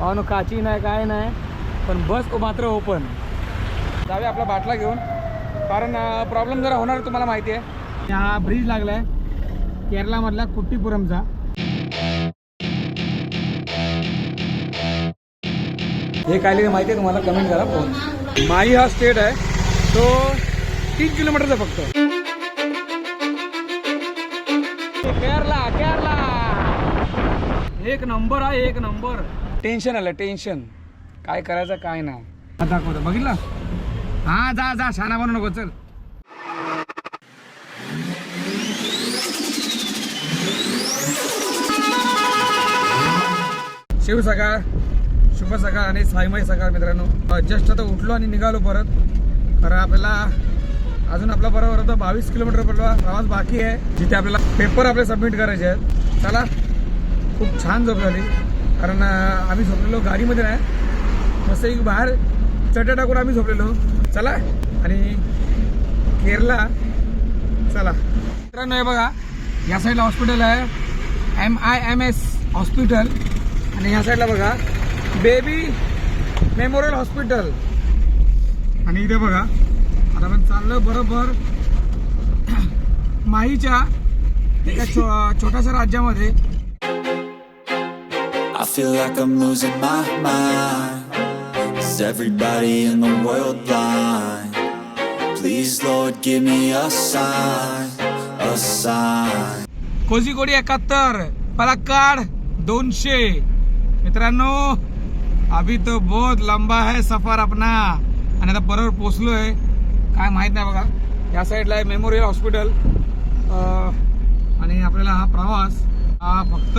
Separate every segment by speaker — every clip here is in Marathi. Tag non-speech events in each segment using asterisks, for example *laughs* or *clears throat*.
Speaker 1: पाहून काची नाही काय नाही. पण बस मात्र ओपन जावे आपला बाटला घेऊन. कारण प्रॉब्लेम जरा होणार तुम्हाला माहिती आहे. हा ब्रिज लागला आहे केरळमधला कुट्टीपुरमचा. हे काय लिहिलं माहिती आहे तुम्हाला? कमेंट करा फोन माई हा स्टेट आहे. तो तीन किलोमीटरचा फक्त. केरला केरला. एक नंबर आहे एक नंबर टेन्शन आलं टेन्शन. काय करायचं काय नाही. हा दाखवतो बघितलं? हा जा जा शाना बनू नको चल. शिव सकाळ शुभ सकाळ आणि साईमय सकाळ मित्रांनो. जस्ट आता उठलो आणि निघालो परत. खरं आपल्याला अजून आपला बरोबर होता बावीस किलोमीटर पडला. प्रवास बाकी आहे. जिथे आपल्याला पेपर आपले सबमिट करायचे आहेत. चला खूप छान झोप झाली. कारण आम्ही झोपलेलो गाडीमध्ये नाही. मस्त एक बाहेर चट्या टाकून आम्ही झोपलेलो. चला. आणि केरला. चला. मित्रांनो हे बघा. या साईडला हॉस्पिटल आहे. M I M S hospital आणि ह्या साईडला बघा. बेबी मेमोरियल हॉस्पिटल आणि इथे बघा. आता पण चाललं बरोबर. *clears throat* माहीच्या एका छो छोट्याशा राज्यामध्ये.
Speaker 2: Feel like I'm losing my mind. Is everybody in the world blind? Please, Lord, give me a sign, a sign.
Speaker 1: कोझिकोडी एकाहत्तर पलक्काड दोनशे मित्रांनो अभी तो बहुत लंबा है सफर अपना आणि आता बरोबर पोचलोय काय माहीत नाही बघा या साईडला आहे मेमोरियल हॉस्पिटल आणि आपल्याला हा प्रवास हा फक्त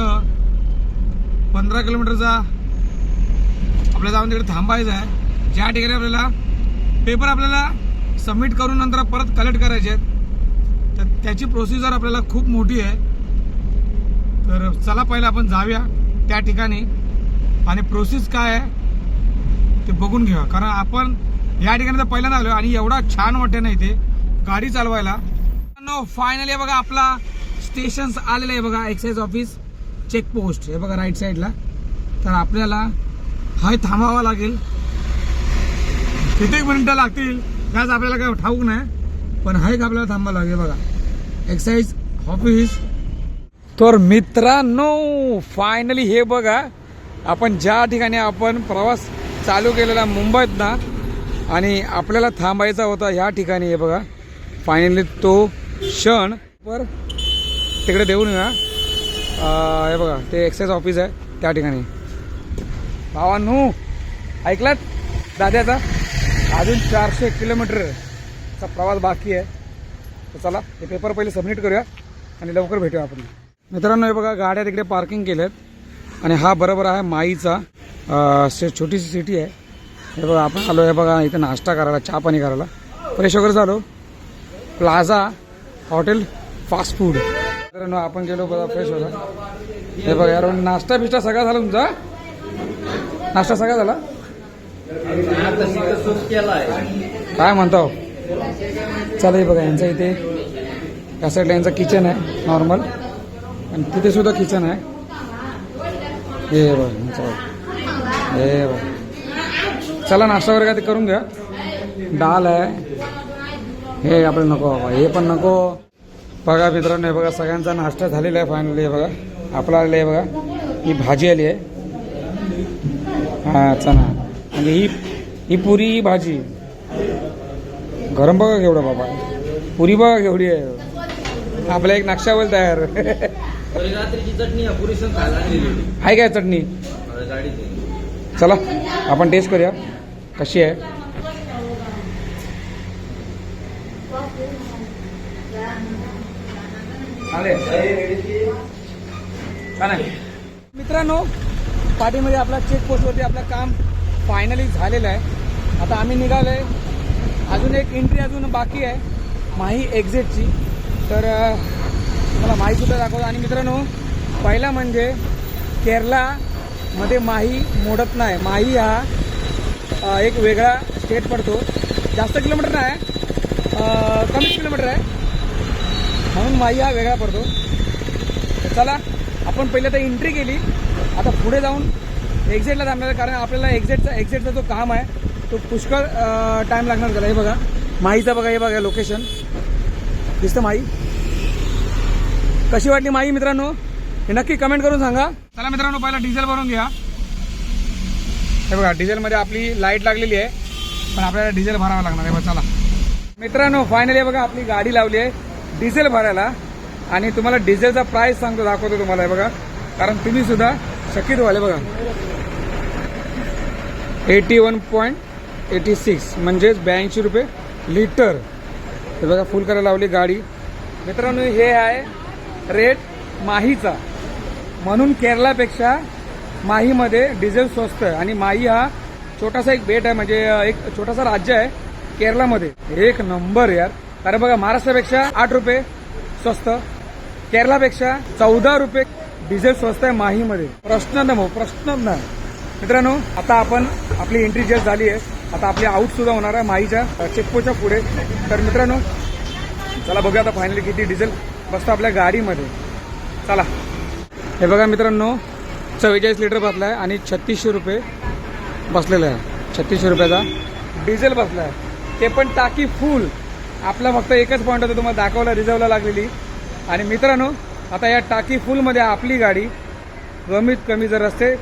Speaker 1: पंधरा किलोमीटरचा आपल्याला जाऊन तिकडे थांबायचं आहे. ज्या ठिकाणी आपल्याला पेपर आपल्याला सबमिट करून नंतर परत कलेक्ट करायचे आहेत तर त्याची प्रोसिजर आपल्याला खूप मोठी आहे. तर चला पहिला आपण जाऊया त्या ठिकाणी. आणि प्रोसेस काय आहे ते बघून घेऊया. कारण आपण या ठिकाणी तर पहिल्यांदा आलो आणि एवढा छान वाटे नाही ते गाडी चालवायला. नो फायनली बघा आपला स्टेशन्स आलेलं आहे बघा एक्साईज ऑफिस चेकपोस्ट हे बघा राईट साईडला तर आपल्याला हाय थांबावा लागेल. किती मिनिटं लागतील? त्याच आपल्याला काय ठाऊक नाही. पण हाय आपल्याला थांबावं लागेल बघा. एक्साईज ऑफिस तर मित्रांनो फायनली हे बघा. आपण ज्या ठिकाणी आपण प्रवास चालू केलेला मुंबईत ना आणि आपल्याला थांबायचा होता ह्या ठिकाणी हे बघा. फायनली तो क्षण. पर तिकडे देऊन या. हे बघा ते एक्साईज ऑफिस आहे त्या ठिकाणी. भावांनो ऐकलात? दाद्याचा? अजून चारशे किलोमीटरचा प्रवास बाकी आहे. तर चला हे पेपर पहिले सबमिट करूया आणि लवकर भेटूया आपण. मित्रांनो हे बघा गाड्या तिकडे पार्किंग केल्यात. आणि हा बरोबर आहे माईचा छोटीशी सिटी आहे. हे बघा आपण आलो हे बघा इथं नाश्ता करायला चहा पाणी करायला. फ्रेश वगैरे झालो. प्लाझा हॉटेल फास्ट फूड मित्रांनो आपण गेलो बघा फ्रेश होता. हे बघा यार नाश्ता बिस्टा सगळा झाला तुमचा? नाश्ता सगळा झाला? काय म्हणतो? चला हे बघा यांचं इथे या साईडला यांचं किचन आहे नॉर्मल आणि तिथे सुद्धा किचन आहे. हे बघा हे बघा. चला नाश्ता वगैरे काय ते करून घ्या. डाल आहे. हे आपल्याला नको हे पण नको. बघा मित्रांनो हे बघा सगळ्यांचा नाश्ता झालेला आहे फायनली हे बघा. आपला आलेला आहे बघा. ही भाजी आली आहे. हा चणा म्हणजे ही ही पुरी ही भाजी. गरम बघा केवढं बाबा. पुरी बघा केवढी आहे. आपला एक नक्षावर तयार.
Speaker 3: आहे,
Speaker 1: काय चटणी? चला आपण टेस्ट करूया. कशी आहे छान आहे मित्रांनो पाठीमध्ये आपला चेक पोस्टवरती आपलं काम फायनली झालेलं आहे. आता आम्ही निघालोय. अजून एक एंट्री अजून बाकी आहे माही एक्झिटची तर मला तुम्हाला माहीसुद्धा दाखवतो. आणि मित्रांनो पहिला म्हणजे केरलामध्ये माही मोडत नाही. माही हा एक वेगळा स्टेट पडतो. जास्त किलोमीटर नाही कमी किलोमीटर आहे. म्हणून माही हा वेगळा पडतो. तर चला आपण पहिले तर एंट्री केली. आता पुढे जाऊन एक्झिटला थांबणार कारण आपल्याला एक्झिटचा एक्झिटचा जो काम आहे तो पुष्कळ टाइम लागणार त्याला. हे बघा माहीचं बघा हे बघा लोकेशन दिसतं माही? कशी वाटली माही मित्रांनो? हे नक्की कमेंट करून सांगा. चला मित्रांनो पहिला डिझेल भरून घ्या. हे बघा डिझेलमध्ये आपली लाइट लागलेली आहे पण आपल्याला डिझेल भरावं लागणार आहे. बघा चला. मित्रांनो फायनली बघा आपली गाडी लावली आहे. डिझेल भरायला आणि तुम्हाला डिझेलचा प्राइस सांगतो दाखवतो तुम्हाला हे बघा. कारण तुम्ही सुद्धा शक्यत व्हाले बघा. Eighty one point eighty six म्हणजेच ब्याऐंशी रुपये लिटर हे बघा फुल करायला लावली गाडी. मित्रांनो हे आहे रेट माहीचा. म्हणून केरळापेक्षा माहीमध्ये डिझेल स्वस्त आहे. आणि माही हा छोटासा एक बेट आहे म्हणजे एक छोटासा राज्य आहे केरळामध्ये. एक नंबर यार. कारण बघा महाराष्ट्रापेक्षा आठ रुपये स्वस्त केरळापेक्षा चौदा रुपये डिझेल स्वस्त आहे माहीमध्ये. प्रश्न ना प्रश्न नाही मित्रांनो आता आपण आपली एंट्री जस्ट झाली आहे. आता आपली आउट सुद्धा होणार आहे माहीच्या चेकपोच्या पुढे. तर मित्रांनो चला बघूया आता फायनली किती डिझेल बसतं आपल्या गाडीमध्ये. चला. हे बघा मित्रांनो चव्वेचाळीस लिटर बसला आहे आणि छत्तीसशे रुपये बसलेला आहे. छत्तीसशे रुपयाचा डिझेल बसला आहे. ते पण टाकी फुल आपला फक्त एकच पॉईंट होता तुम्हाला दाखवला रिझर्वला लागलेली. आणि मित्रांनो आता या टाकी फुलमध्ये आपली गाडी कमीत कमी जर रस्ते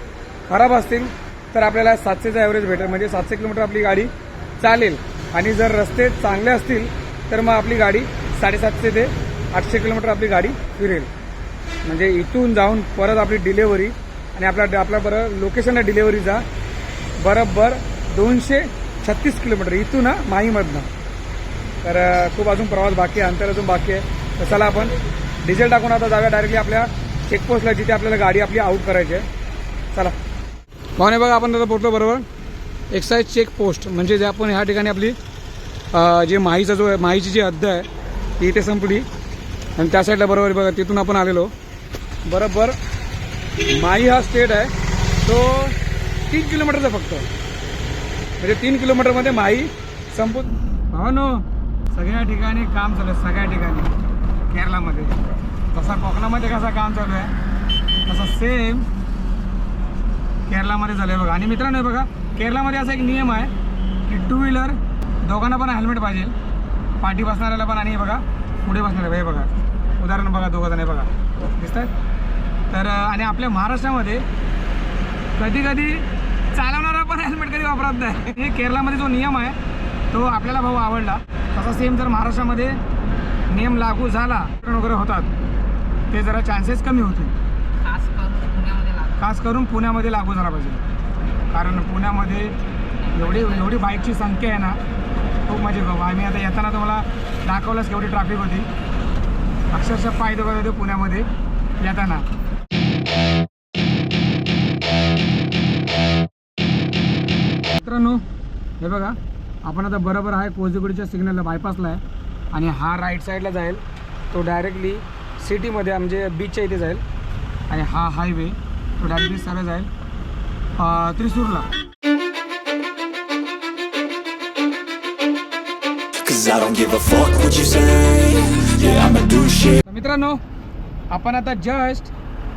Speaker 1: खराब असतील तर आपल्याला सातशेचा ॲव्हरेज भेटेल. म्हणजे सातशे किलोमीटर आपली गाडी चालेल. आणि जर रस्ते चांगले असतील तर मग आपली गाडी साडेसातशे ते आठशे किलोमीटर आपली गाडी फिरेल. म्हणजे इथून जाऊन परत आपली डिलेवरी आणि आपला आपल्या बरं लोकेशनला डिलेवरीचा बरोबर दोनशे छत्तीस किलोमीटर. इथून माहीमधनं. तर खूप अजून प्रवास बाकी आहे अंतर अजून बाकी आहे. तर चला आपण डिझेल टाकून आता जाऊया डायरेक्टली आपल्या चेकपोस्टला जिथे आपल्याला गाडी आपली आऊट करायची आहे. चला. पाहुणे बघा आपण आता पोहोचलो बरोबर. एक्साईज चेक पोस्ट म्हणजे जे आपण ह्या ठिकाणी आपली जे माहीचा जो आहे माहीची जी हद्द आहे ती इथे संपली. आणि त्या साईडला बरोबर बघा तिथून आपण आलेलो. बरोबर. माही हा स्टेट आहे तो तीन किलोमीटरचा फक्त. म्हणजे तीन किलोमीटरमध्ये माही संपून हो ना सगळ्या ठिकाणी काम चालू आहे सगळ्या ठिकाणी. केरळामध्ये. जसा कोकणामध्ये कसा काम चालू आहे? तसं सेम केरळामध्ये झालं आहे बघा. आणि मित्रांनो हे बघा केरळामध्ये असा एक नियम आहे की टू व्हीलर दोघांना पण हेल्मेट पाहिजे. पाठी बसणाऱ्याला पण आणि बघा पुढे बसणाऱ्या हे बघा उदाहरण बघा दोघं जण बघा. दिसत तर आणि आपल्या महाराष्ट्रामध्ये कधी कधी चालवणारा पण हेल्मेट कधी वापरत नाही. हे केरळामध्ये जो नियम आहे तो आपल्याला भाऊ आवडला. तसा सेम जर महाराष्ट्रामध्ये नियम लागू झाला वगैरे होतात ते जरा चान्सेस कमी होतील.
Speaker 4: खास करून पुण्यामध्ये लागतो
Speaker 1: खास करून पुण्यामध्ये लागू झाला पाहिजे. कारण पुण्यामध्ये एवढी एवढी बाईकची संख्या आहे ना खूप मजा बाबा आम्ही आता येताना तुम्हाला दाखवलंच केवढी ट्रॅफिक होती. अक्षरशः पाय दुखत होते पुण्यामध्ये येताना. मित्रांनो हे बघा. आपण आता बरोबर आहे कोझिकोडीच्या सिग्नलला बायपासला आहे. आणि हा राईट साईडला जाईल. तो डायरेक्टली सिटीमध्ये म्हणजे बीचच्या इथे जाईल. आणि हा हायवे तो डायरेक्टली सरळ जाईल. त्रिसूरला. मित्रांनो आपण आता जस्ट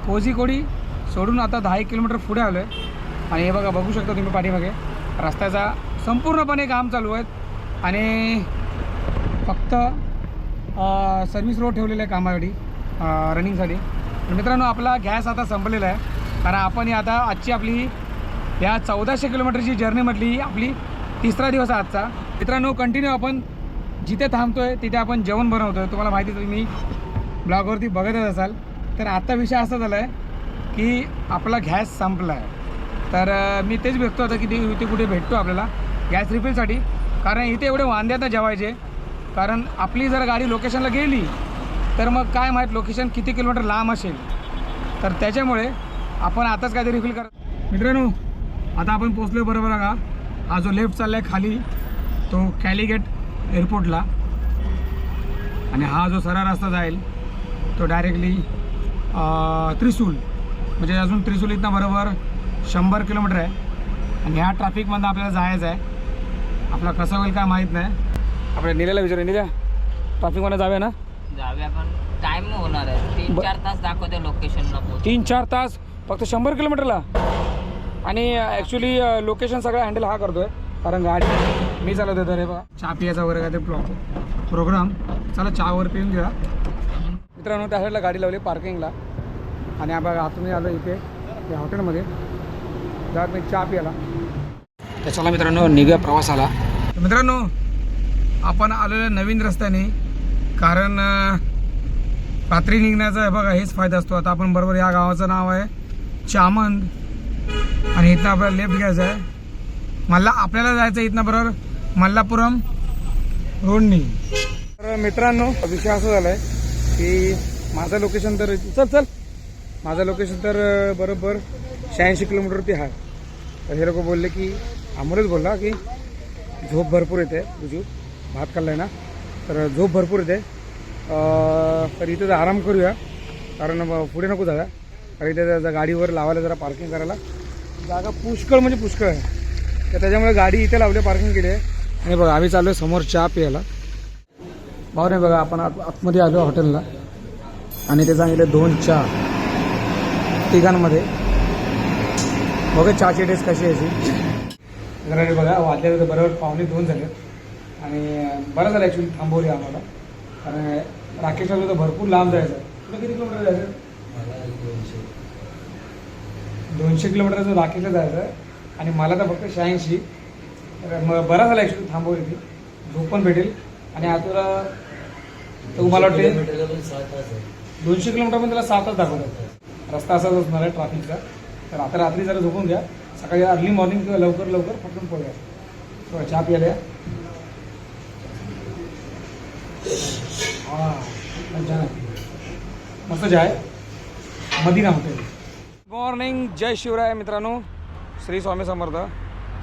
Speaker 1: कोझिकोडी सोडून आता दहा एक किलोमीटर पुढे आलो आहे आणि हे बघा बघू शकता तुम्ही पाठीमागे. रस्त्याचा संपूर्णपणे काम चालू आहेत आणि फक्त सर्व्हिस रोड ठेवलेला आहे कामासाठी रनिंगसाठी तर मित्रांनो आपला गॅस आता संपलेला आहे. कारण आपण ही आता आजची आपली या चौदाशे किलोमीटरची जर्नी म्हटली आपली तिसरा दिवस आहे आजचा. मित्रांनो कंटिन्यू आपण जिथे थांबतोय तिथे आपण जेवण बनवतोय. तुम्हाला माहिती तुम्ही ब्लॉगवरती बघतच असाल. तर आत्ता विषय असा झाला आहे की आपला गॅस संपला आहे तर मी तेच बघतो आता की ते कुठे भेटतो आपल्याला. गॅस रिफिलसाठी. कारण इथे एवढे वांदे आता जेवायचे. कारण आपली जर गाडी लोकेशनला गेली तर मग काय माहीत लोकेशन किती किलोमीटर लांब असेल. तर त्याच्यामुळे आपण आताच काहीतरी रिफिल कर. मित्रांनो आता आपण पोचलो बरोबर का हा जो लेफ्ट चालला आहे खाली तो कॅलिगेट एअरपोर्टला आणि हा जो सरळ रस्ता जाईल तो डायरेक्टली त्रिसूल. म्हणजे अजून त्रिसूल इथनं बरोबर शंभर किलोमीटर आहे. आणि ह्या ट्रॅफिकमधनं आपल्याला जायचं आहे आपला कसं होईल काय माहीत नाही. आपल्या निलेला विचारूया निल्या ट्रॅफिकमध्ये जाऊया ना.
Speaker 4: जाऊया पण टाइम होणार आहे. तीन
Speaker 1: ब-
Speaker 4: चार तास दाखवते लोकेशनला पोहोच
Speaker 1: तीन चार तास? फक्त शंभर किलोमीटरला आणि ॲक्च्युली लोकेशन सगळं हँडल हा करतोय. कारण गाडी मी चालवतो तर हे बघा चहा पियाचा वगैरे काय ते प्लॉ प्रोग्राम चला चहावर पिऊन घ्या मित्रांनो त्या साईडला गाडी लावली पार्किंगला आणि आपण आतून आलो इथे या हॉटेलमध्ये जात मी चहा प्यायला. तर चला मित्रांनो निघूया प्रवासाला. मित्रांनो आपण आलेलो नवीन रस्त्याने. कारण रात्री निघण्याचा आहे बघा हेच फायदा असतो. आता आपण बरोबर या गावाचं नाव आहे चामंद. आणि इथनं आपल्याला लेफ्ट घ्यायचं आहे. मल्ला आपल्याला जायचं आहे इथनं बरोबर मल्लापुरम रोडनी. तर मित्रांनो विषय असं झाला आहे की माझं लोकेशन तर चल चल. माझं लोकेशन तर बरोबर शहाऐंशी किलोमीटरवरती आहे. तर हे लोक बोलले की अमोलच बोलला की झोप भरपूर येते तुझी भात खाल्लाय ना? तर झोप भरपूर येते. तर इथे जर आराम करूया. कारण मग पुढे नको जागा कारण इथे जर गाडीवर लावायला जरा पार्किंग करायला जागा पुष्कळ म्हणजे पुष्कळ आहे. तर त्याच्यामुळे गाडी इथे लावली पार्किंग केली आहे. आणि बघा आम्ही चाललो समोर चहा प्यायला. भाऊ नाही बघा आपण आत आतमध्ये आलो हॉटेलला आणि ते सांगितले दोन चहा. तिघांमध्ये. बघा चहाची टेस्ट कशी आहे हे बघा वाजले होते बरोबर पावणे दोन झाले. आणि बरं झालं ॲक्च्युली थांबवली आम्हाला. कारण राकेशला तर भरपूर लांब जायचं तुला किती किलोमीटर जायचं दोनशे. किलोमीटरचं राकेशला जायचं आणि मला तर फक्त शहाऐंशी. तर मग बरं झालं ॲक्च्युली थांबवली ती. झोप पण भेटेल. आणि आतुला तर मला वाटते दोनशे किलोमीटर पण त्याला सातच दाखवतात रस्ता असाच असणार आहे ट्रॅफिकचा. तर आता रात्री जरा झोपून घ्या. सकाळी अर्ली मॉर्निंग किंवा लवकर लवकर पटकन पळूया. थोडा हो, चहा प्यायला हा, मस्त चहा आहे. मदिना हॉटेल मॉर्निंग जय शिवराय मित्रांनो. श्री स्वामी समर्थ.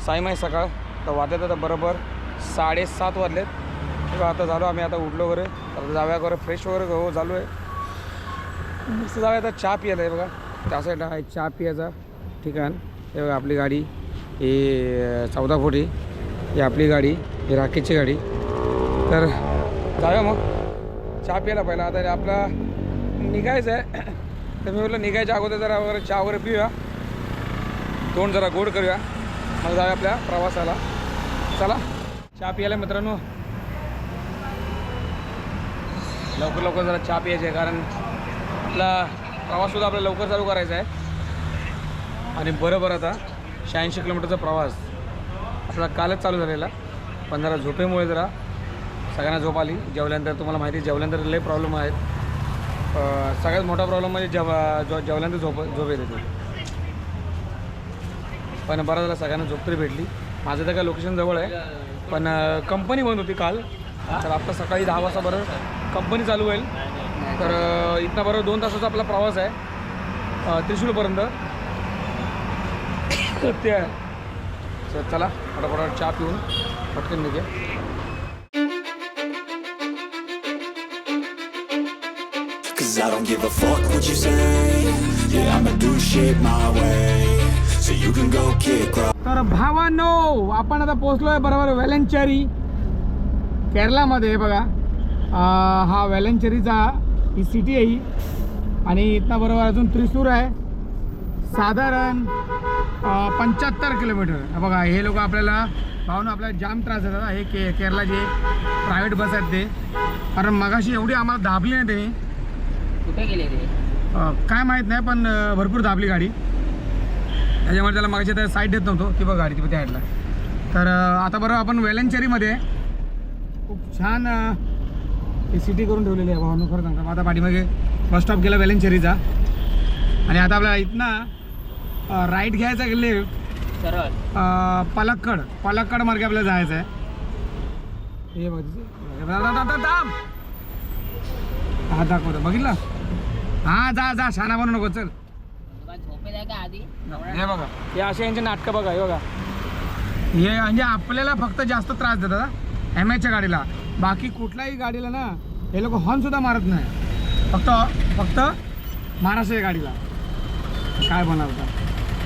Speaker 1: साईमाई सकाळ. तर वाजत आता बरोबर साडेसात वाजलेत. तेव्हा आता झालो आम्ही आता उठलो वगैरे. आता जाव्या वगैरे फ्रेश वगैरे हो चालू आहे. मस्त जाऊया आता चहा पियाला आहे बघा. त्या साईडला आहे चहा पियाचा ठिकाण. हे बघा आपली गाडी ही चौदा फुटी ही. आपली गाडी ही राखेची गाडी. तर जाऊया मग. चहा प्यायला पहिला. आता आपला निघायचं आहे. *coughs* तर मी म्हटलं निघायच्या अगोदर जरा वगैरे चहा वगैरे पिऊया. तोंड जरा गोड करूया. मग जाऊया आपल्या प्रवासाला. चला. चहा प्यायला मित्रांनो. लवकर लवकर जरा चहा प्यायची आहे कारण आपला प्रवाससुद्धा आपल्याला लवकर चालू करायचा आहे. आणि बरोबर आता शहाऐंशी किलोमीटरचा प्रवास. आपला कालच चालू झालेला. पण जरा झोपेमुळे जरा सगळ्यांना झोप आली. जेवल्यानंतर तुम्हाला माहिती आहे जेवल्यानंतर लय प्रॉब्लेम आहेत. सगळ्यात मोठा प्रॉब्लेम म्हणजे जेव जेव- जेवल्यानंतर झोप झोप येते पण बरं झालं सगळ्यांना झोप तरी भेटली. माझं तर काय लोकेशन जवळ आहे. पण कंपनी बंद होती काल. तर आता सकाळी दहा वाजता बरं कंपनी चालू होईल. तर इथनं बरं दोन तासाचा आपला प्रवास आहे. त्रिशूरपर्यंत त्रिशूलपर्यंत तर ते आहे चला फटाफट चहा पिऊन पटकन निघे.
Speaker 2: Cause I don't give a fuck what you say. Yeah, I'ma do shit my way. So you can go kick rock.
Speaker 1: तर भावानो आपण आता पोहोचलोय बरोबर वेलंचेरी केरलामध्ये बघा. हा वेलंचेरीचा ही सिटी आहे ही. आणि इथनं बरोबर अजून त्रिसूर आहे. साधारण पंच्याहत्तर किलोमीटर. बघा हे लोक आपल्याला भावना आपल्याला जाम त्रास देतात हा. हे के केरला जे प्रायव्हेट बस आहेत ते. कारण मगाशी एवढी आम्हाला दाबली नाही त्यांनी.
Speaker 4: कुठे गेले ते?
Speaker 1: काय माहीत नाही पण भरपूर दाबली गाडी. त्याच्यामुळे त्याला मागच्या त्या साईड देत नव्हतो ती बघ गाडी ती त्या साईडला तर आता बरोबर आपण वेलंचेरीमध्ये. खूप छान ही सिटी करून ठेवलेली आहे भावनो खरं सांगतो. आता पाठीमागे बस स्टॉप गेला वेलंचेरीचा. आणि आता आपल्याला इथनं राईट घ्यायचा गेले
Speaker 4: सरळ.
Speaker 1: पलक्कड. पलक्कड मार्गे आपल्याला जायचं आहे. हे बघ. हा दाखवतो. बघितलं? हा जा जा. शाना बनू नको चल.
Speaker 4: का
Speaker 1: हे बघा. हे असे यांचे नाटकं बघा हे बघा. हे म्हणजे आपल्याला फक्त जास्त त्रास देतात एम एचच्या गाडीला. बाकी कुठल्याही गाडीला ना हे लोक हॉर्न सुद्धा मारत नाही. फक्त फक्त महाराष्ट्र गाडीला. काय बनवतात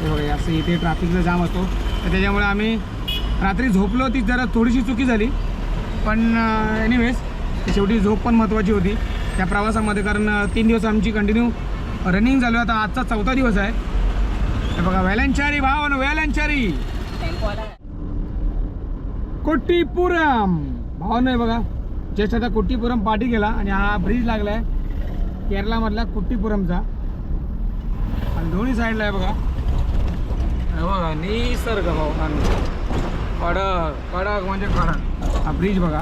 Speaker 1: हे बघा असं इथे ट्रॅफिकचा जाम होतो. तर त्याच्यामुळे आम्ही रात्री झोपलो ती जरा थोडीशी चुकी झाली. पण एनिवेज शेवटी झोप पण महत्त्वाची होती. त्या प्रवासामध्ये कारण तीन दिवस आमची कंटिन्यू रनिंग झालो. आहे आता आजचा चौथा दिवस आहे. हे बघा वेलंचारी भाव वेलंचारी. कोट्टीपुरम. भाव नाही बघा जस्ट आता कोट्टीपुरम पाठी गेला आणि हा ब्रिज लागलाय. केरळामधला कोट्टीपुरमचा. आणि दोन्ही साईडला आहे बघा बघा निसर्ग भाऊ कडक कडक म्हणजे कडक. हा ब्रिज बघा.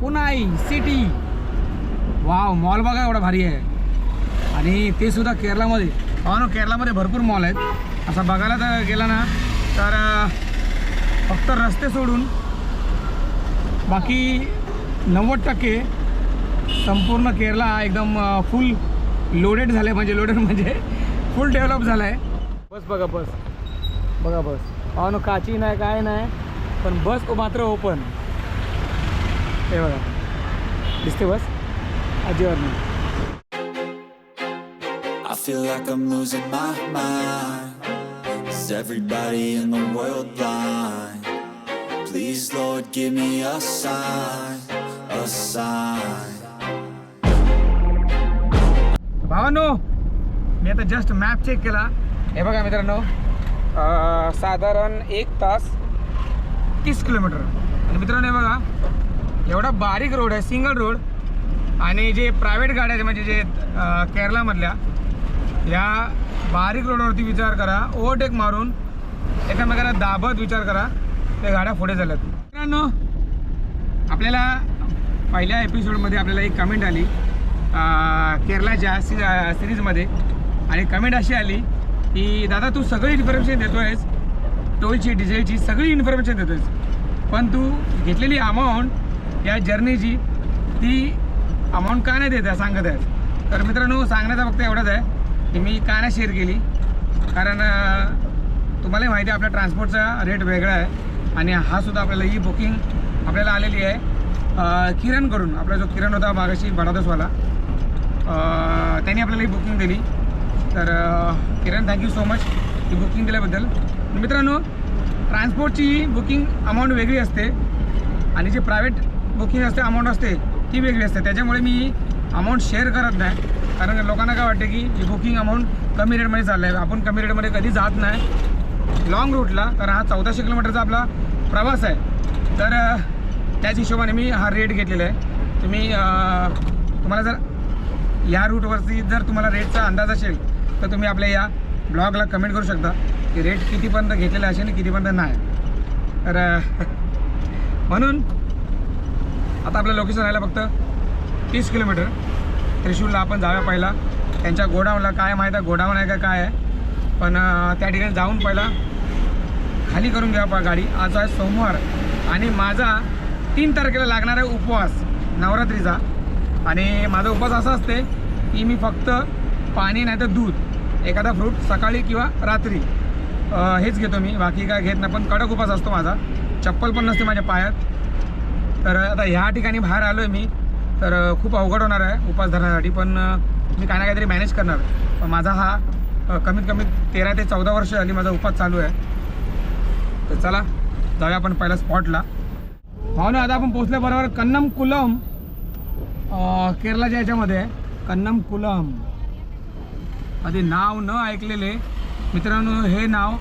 Speaker 1: पुनाई सिटी वाव मॉल बघा एवढा भारी आहे. आणि ते सुद्धा केरळामध्ये. हो ना केरळामध्ये भरपूर मॉल आहेत. असं बघायला तर गेला ना तर फक्त रस्ते सोडून बाकी नव्वद टक्के संपूर्ण केरळ हा एकदम फुल लोडेड झालं आहे म्हणजे लोडेड म्हणजे फुल डेव्हलप झालं आहे बस बघा बस. बघा बस हो ना काची नाही काय नाही पण बस मात्र ओपन हे बघा दिसते बस अजिबात नाही
Speaker 2: I feel like I'm losing my mind. Is everybody in the world blind? Please, Lord, give me a sign, a sign.
Speaker 1: भावानो मी आता जस्ट मॅप चेक केला हे बघा मित्रांनो अं, साधारण एक तास तीस किलोमीटर. आणि मित्रांनो हे बघा एवढा बारीक रोड आहे सिंगल रोड आणि जे प्रायव्हेट गाड्या आहेत म्हणजे जे अं, केरळामधल्या या बारीक रोडवरती विचार करा ओव्हरटेक मारून एकमेकांना दाबत विचार करा त्या गाड्या पुढे झाल्यात मित्रांनो आपल्याला पहिल्या एपिसोडमध्ये आपल्याला एक कमेंट आली अं, केरळाच्या सि सिरीजमध्ये आणि कमेंट अशी आली की दादा तू सगळी इन्फॉर्मेशन देतो आहेस टोलची डिझेलची सगळी इन्फॉर्मेशन देतो आहेस पण तू घेतलेली अमाऊंट या जर्नीची ती अमाऊंट का नाही देत आहे सांगत आहेस तर मित्रांनो सांगण्याचा फक्त एवढंच आहे की मी का नाही शेअर केली? कारण तुम्हालाही माहिती आहे आपल्या ट्रान्सपोर्टचा रेट वेगळा आहे. आणि हा सुद्धा आपल्याला ही बुकिंग आपल्याला आलेली आहे. किरणकडून आपला जो किरण होता मागाशी बडादसवाला त्यांनी आपल्याला ही बुकिंग दिली. तर Kiran thank you so much he booking दिल्याबद्दल. मित्रांनो ट्रान्सपोर्टची बुकिंग अमाऊंट वेगळी असते आणि जी प्रायव्हेट बुकिंग असते अमाऊंट असते ती वेगळी असते. त्याच्यामुळे मी अमाऊंट शेअर करत नाही. कारण लोकांना काय वाटते की ही बुकिंग अमाऊंट कमी रेटमध्ये चाललं आहे आपण कमी रेटमध्ये कधी जात नाही. लाँग रूटला कारण हा चौदाशे किलोमीटरचा आपला प्रवास आहे. तर त्याच हिशोबाने मी हा रेट घेतलेला आहे. तुम्ही तुम्हाला जर या रूटवरती जर तुम्हाला रेटचा अंदाज असेल तर तुम्ही आपल्या या ब्लॉगला कमेंट करू शकता की रेट कितीपर्यंत घेतलेला असेल आणि कितीपर्यंत नाही. तर म्हणून आता आपलं लोकेशन राहिलं फक्त तीस किलोमीटर. त्रिशूरला आपण जाऊया पहिला. त्यांच्या गोडाऊनला काय माहीत आहे? गोडाऊन आहे का काय आहे? पण त्या ठिकाणी जाऊन पहिला खाली करून घ्या पा गाडी. आज आहे सोमवार आणि माझा तीन तारखेला लागणार आहे उपवास नवरात्रीचा. आणि माझा उपवास असा असते की मी फक्त पाणी नाही तर दूध. एखादा फ्रूट सकाळी किंवा रात्री. हेच घेतो मी. बाकी काय घेत नाही. पण कडक उपास असतो माझा. चप्पल पण नसते माझ्या पायात. तर आता ह्या ठिकाणी बाहेर आलो आहे मी. तर खूप अवघड होणार आहे उपास धरण्यासाठी. पण मी काय ना काहीतरी मॅनेज करणार. पण माझा हा कमीत कमी तेरा ते चौदा वर्ष झाली माझा उपास चालू आहे. तर चला जाऊया आपण पहिल्या स्पॉटला हो ना आता आपण पोचल्याबरोबर कन्नम कुलम अ, याच्यामध्ये. आहे कन्नम कुलम आधी नाव न ऐकलेले. मित्रांनो हे नाव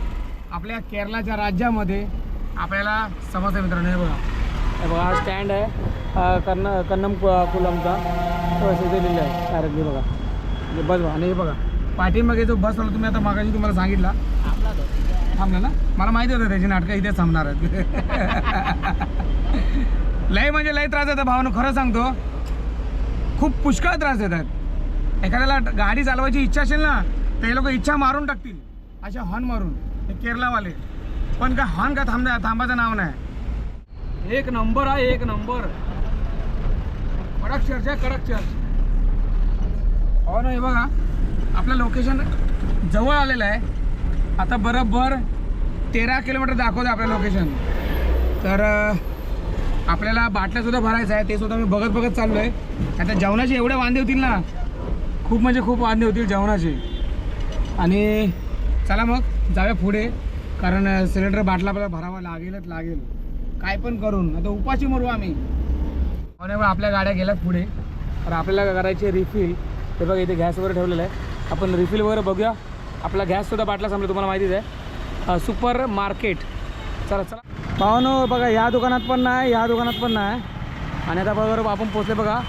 Speaker 1: आपल्या केरळाच्या राज्यामध्ये आपल्याला समजतं मित्रांनो. हे बघा. हे बघा हा स्टँड आहे. कन्न कन्नम कुलमचा. तो लिहिलं आहे डायरेक्टली बघा. म्हणजे बस बघा आणि हे बघा. पाठीमागे जो बस आला तुम्ही आता मागाशी तुम्हाला सांगितला. थांबला ना? मला माहिती होतं त्याची नाटकं इथे थांबणार आहेत. *laughs* लय म्हणजे लय त्रास येतात भावानं खरं सांगतो. खूप पुष्कळ त्रास देतात. एखाद्याला गाडी चालवायची इच्छा असेल ना तर हे लोक इच्छा मारून टाकतील. अशा हॉर्न मारून. हे केरलावाले. पण काय हॉर्न काय थांबण्या थांबायचं नाव नाही. एक नंबर आहे एक नंबर. कडक चर्च आहे कडक चर्च. हो ना हे बघा. आपलं लोकेशन जवळ आलेलं आहे. आता बरोबर तेरा किलोमीटर दाखवतं आपलं लोकेशन तर आपल्याला बाटल्यासुद्धा भरायचं आहे ते सुद्धा मी बघत बघत चाललो आहे आता जेवणाचे एवढे वांदे होतील ना खूप म्हणजे खूप वादने होतील जेवणाचे. आणि चला मग जाऊया पुढे. कारण सिलेंडर बाटला आपल्याला भरावा लागेलच लागेल. काय पण करून. आता उपाशी मरू आम्ही. आणि आपल्या गाड्या गेल्या पुढे. तर आपल्याला करायची रिफिल ते बघा इथे गॅसवर ठेवलेलं आहे. आपण रिफिल वगैरे बघूया. आपला गॅससुद्धा बाटला संपला तुम्हाला माहितीच आहे. सुपर मार्केट चला चला. पाहुणं बघा ह्या दुकानात पण नाही या दुकानात पण नाही. आणि आता बरोबर आपण पोचले बघा.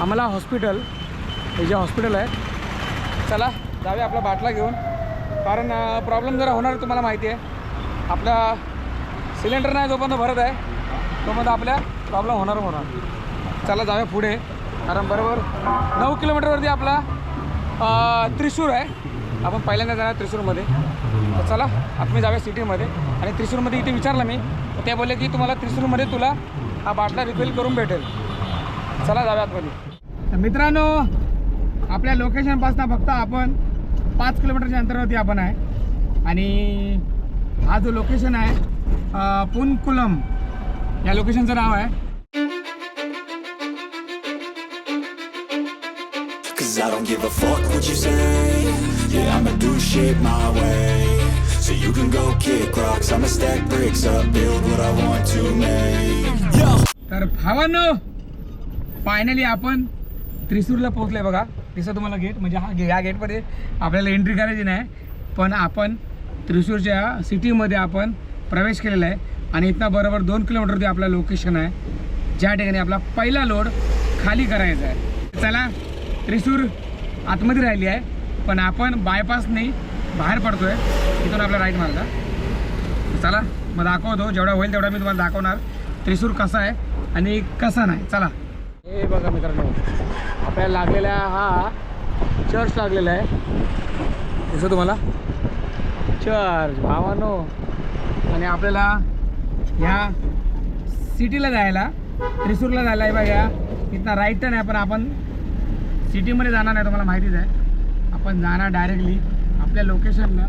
Speaker 1: आम्हाला हॉस्पिटल हे जे हॉस्पिटल आहे चला जाऊया आपला बाटला घेऊन. कारण प्रॉब्लेम जरा होणार तुम्हाला माहिती आहे. आपला सिलेंडर नाही जोपर्यंत भरत आहे तोपर्यंत आपल्या प्रॉब्लेम होणार होणार. चला जाऊया पुढे. कारण बरोबर नऊ किलोमीटरवरती आपला त्रिशूर आहे. आपण पहिल्यांदा जाणार त्रिशूरमध्ये. तर चला आम्ही जाऊया सिटीमध्ये. आणि त्रिशूरमध्ये इथे विचारलं मी. ते बोलले की तुम्हाला त्रिशूरमध्ये तुला हा बाटला रिफिल करून भेटेल. चला जाऊया आतमध्ये. मित्रांनो आपल्या लोकेशनपासून फक्त आपण पाच किलोमीटरच्या अंतरावरती आपण आहे आणि हा जो लोकेशन आहे पुनकुलम या लोकेशनचं नाव आहे
Speaker 2: Cause I don't give a fuck what you say Yeah, I'ma do shit my way So you can go kick rocks I'ma stack bricks up Build what I want to make Yo!
Speaker 1: तर भावांनो फायनली आपण त्रिसूरला पोहोचले बघा दिसत तुम्हाला गेट म्हणजे हा गे या गेटमध्ये आपल्याला एंट्री करायची नाही. पण आपण त्रिसूरच्या सिटीमध्ये आपण प्रवेश केलेला आहे. आणि इथनं बरोबर दोन किलोमीटरवरती आपलं लोकेशन आहे. ज्या ठिकाणी आपला पहिला लोड खाली करायचा आहे. चला त्रिसूर आतमध्ये राहिली आहे. पण आपण बायपासने बाहेर पडतो आहे इथून आपला राईट मार्ग. चला मग दाखवतो. जेवढा होईल तेवढा मी तुम्हाला दाखवणार. त्रिसूर कसा आहे आणि कसा नाही. चला. हे बघा मित्रांनो आपल्याला लागलेला हा चर्च लागलेला आहे. कसं तुम्हाला? चर्च भावानो. आणि आपल्याला ह्या सिटीला जायला त्रिसूरला जायला आहे बघा. इथनं राईट टर्न आहे पण आपण सिटीमध्ये जाणार नाही तुम्हाला माहितीच आहे. आपण जाणार डायरेक्टली आपल्या लोकेशनला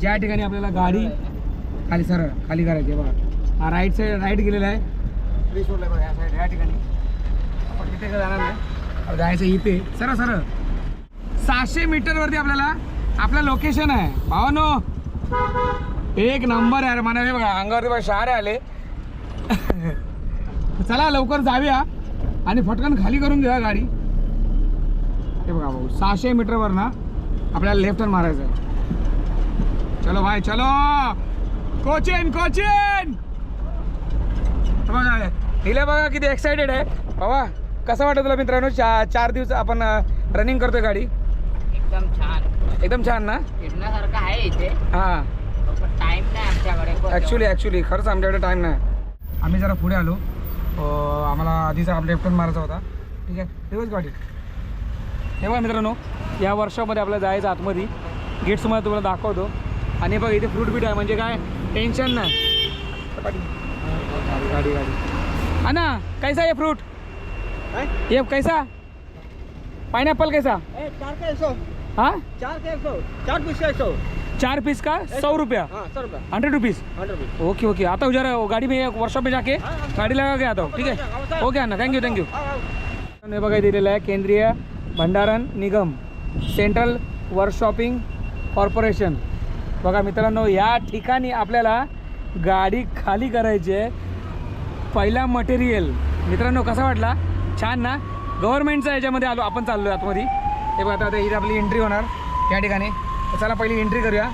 Speaker 1: ज्या ठिकाणी आपल्याला गाडी खाली सरळ खाली करायची आहे बघा. हा राईट साईड राईट गेलेला आहे. त्रिसूरला बघा या साईड या ठिकाणी. तिथे काय जाणार नाही जायचं इथे. सरळ सरळ. सहाशे मीटरवरती आपल्याला आपलं लोकेशन आहे. भावानो एक नंबर आहे म्हणा हे बघा अंगावरती बघा शहारे आले. *laughs* चला लवकर जाऊया. आणि फटकन खाली करून घेऊया गाडी. हे बघा भाऊ सहाशे मीटरवर ना आपल्याला लेफ्ट मारायचं आहे. चलो भाई चलो. कोचिन कोचिन! बघा हिला बघा किती एक्सायटेड आहे. बाबा कसं वाटतं तुला मित्रांनो? चा चार दिवस आपण रनिंग करतोय गाडी.
Speaker 4: एकदम छान.
Speaker 1: एकदम छान ना?
Speaker 4: फिरण्यासारखं आहे इथे.
Speaker 1: हां.
Speaker 4: टाइम नाही आमच्याकडे
Speaker 1: ॲक्च्युली ॲक्च्युली खरंच आमच्याकडे टाईम नाही. आम्ही जरा पुढे आलो. आम्हाला आधीचा लेफ्ट टर्न मारायचा होता. ठीक आहे? तेव्हाच गाडी. हे बघा मित्रांनो या वर्षामध्ये आपल्याला जायचं आतमध्ये. गेट तुम्हाला तुम्हाला दाखवतो. आणि बघ इथे फ्रूट बीट आहे. म्हणजे काय? टेन्शन नाही. गाडी गाडी गाडी. हा ना कैसा आहे फ्रूट ये कैसा? पाइनएप्पल कैसा?
Speaker 3: चार का एक सौ
Speaker 1: हाँ?
Speaker 3: चार का एक सौ चार पीस का एक सौ
Speaker 1: चार पीस का? सौ रुपया?
Speaker 3: हाँ सौ रुपया.
Speaker 1: Hundred rupees
Speaker 3: hundred rupees
Speaker 1: okay okay आता हूँ जरा गाड़ी में एक वर्कशॉप में जाके गाड़ी लगा के आता हूँ ठीक है? ओके अण्णा थँक्यू थँक्यू हे बघा दिलेलं आहे केंद्रीय भंडारण निगम सेंट्रल वर्कशॉपिंग कॉर्पोरेशन. बघा मित्रांनो या ठिकाणी आपल्याला गाडी खाली करायची आहे. पहिला मटेरियल. मित्रांनो कसा वाटला? छान ना? गव्हर्नमेंटचा याच्यामध्ये आलो आपण चाललो आहे आतमध्ये. हे बघा आता आता इथे आपली एंट्री होणार त्या ठिकाणी. चला पहिली एंट्री करूया.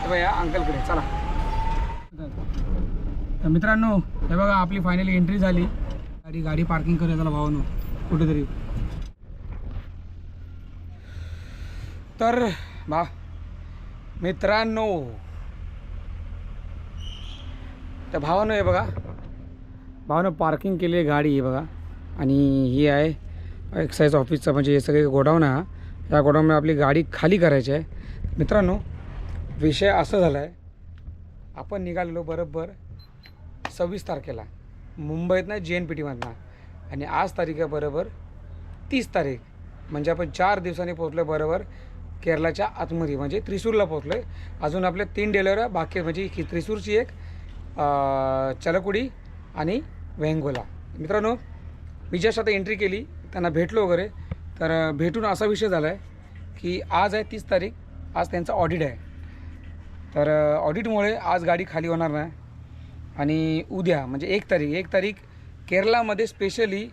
Speaker 1: हे बघा अंकलकडे चला. तर मित्रांनो हे बघा आपली फायनली एंट्री झाली. गाडी गाडी पार्किंग करूया चला भावानो. कुठेतरी. तर बा मित्रांनो. तर भावानो हे बघा. भावानं पार्किंग केली आहे गाडी ही बघा. आणि ही आहे एक्साईज ऑफिसचं म्हणजे हे सगळे गोडाऊन आहे हा. या गोडाऊनमध्ये आपली गाडी खाली करायची आहे. मित्रांनो विषय असं झाला आहे आपण निघालेलो बरोबर सव्वीस तारखेला. मुंबईतनं जे एन पी टीमधनं आणि आज तारीख आहे बरोबर तीस तारीख. म्हणजे आपण चार दिवसांनी पोहोचलो बरोबर केरळाच्या आतमध्ये म्हणजे त्रिसूरला पोहोचलो आहे अजून आपल्या तीन डिलेवऱ्या बाकी म्हणजे ही त्रिसूरची एक चलकुडी आणि वेंगोला मित्रांनो मी जस्ट आता एंट्री केली त्यांना भेटलो वगैरे. तर भेटून असा विषय झाला आहे की आज आहे तीस तारीख आज त्यांचं ऑडिट आहे. तर ऑडिटमुळे आज गाडी खाली होणार नाही. आणि उद्या म्हणजे एक तारीख एक तारीख केरळामध्ये स्पेशली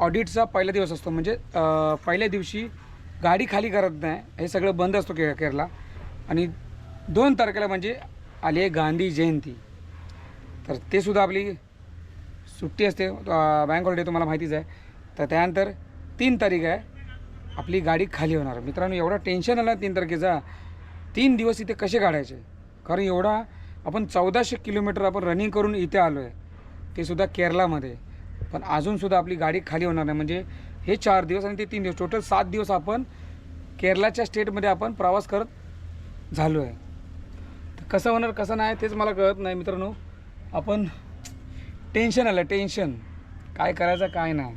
Speaker 1: ऑडिटचा पहिला दिवस असतो. म्हणजे पहिल्या दिवशी गाडी खाली करत नाही हे सगळं बंद असतो के केरला आणि दोन तारखेला म्हणजे आली आहे गांधी जयंती. तर ते सुद्धा आपली सुट्टी असते बँक हॉलिडे तुम्हाला माहितीच आहे. तर त्यानंतर तीन तारीख आहे आपली गाडी खाली होणार. मित्रांनो एवढा टेन्शन आला तीन तारखेचा. तीन दिवस इथे कसे काढायचे? कारण एवढा आपण चौदाशे किलोमीटर आपण रनिंग करून इथे आलो आहे ते सुद्धा केरलामध्ये पण अजूनसुद्धा आपली गाडी खाली होणार नाही. म्हणजे हे चार दिवस आणि ते तीन दिवस. टोटल सात दिवस आपण केरलाच्या स्टेटमध्ये आपण प्रवास करत झालो आहे तर कसं होणार कसं नाही तेच मला कळत नाही मित्रांनो. आपण टेन्शन आलं टेन्शन. काय करायचं काय नाही.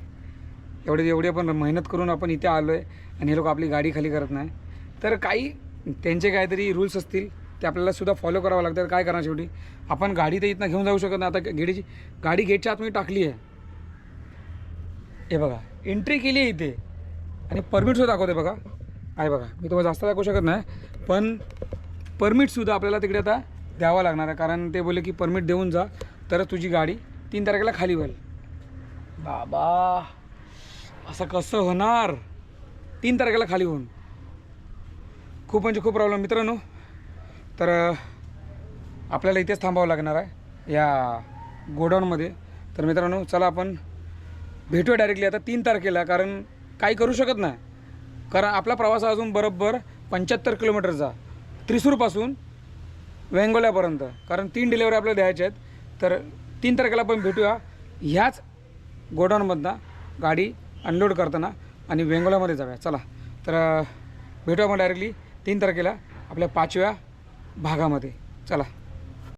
Speaker 1: एवढे एवढे पण मेहनत करून आपण इथे आलो आहे आणि हे लोक आपली गाडी खाली करत नाही. तर काही त्यांचे काहीतरी रूल्स असतील ते आपल्याला सुद्धा फॉलो करावं लागतात काय करणार शेवटी? आपण गाडी तर इथनं घेऊन जाऊ शकत नाही. आता गेडीची गाडी गेटच्या आतमध्ये टाकली आहे. हे बघा एंट्री केली आहे इथे. आणि परमिटसुद्धा दाखवते बघा. आहे बघा मी तुम्हाला जास्त दाखवू शकत नाही. पण परमिटसुद्धा आपल्याला तिकडे आता द्यावं लागणार आहे. कारण ते बोलले की परमिट देऊन जा. तरच तुझी गाडी तीन तारखेला खाली होईल. बाबा असं कसं होणार? तीन तारखेला खाली होऊन. खूप म्हणजे खूप प्रॉब्लेम मित्रांनो तर आपल्याला इथेच थांबावं लागणार आहे या गोडाऊनमध्ये. तर मित्रांनो चला आपण भेटूया डायरेक्टली आता तीन तारखेला कारण काही करू शकत नाही. कारण आपला प्रवास अजून बरोबर पंच्याहत्तर किलोमीटरचा त्रिसूरपासून वेंगोल्यापर्यंत. कारण तीन डिलेवरी आपल्याला द्यायच्या आहेत. तर तीन तारखेला आपण भेटूया. ह्याच गोडाऊनमधनं गाडी अनलोड करताना आणि वेंगोल्यामध्ये जाऊया. चला तर भेटूया आपण डायरेक्टली तीन तारखेला आपल्या पाचव्या भागामध्ये. चला.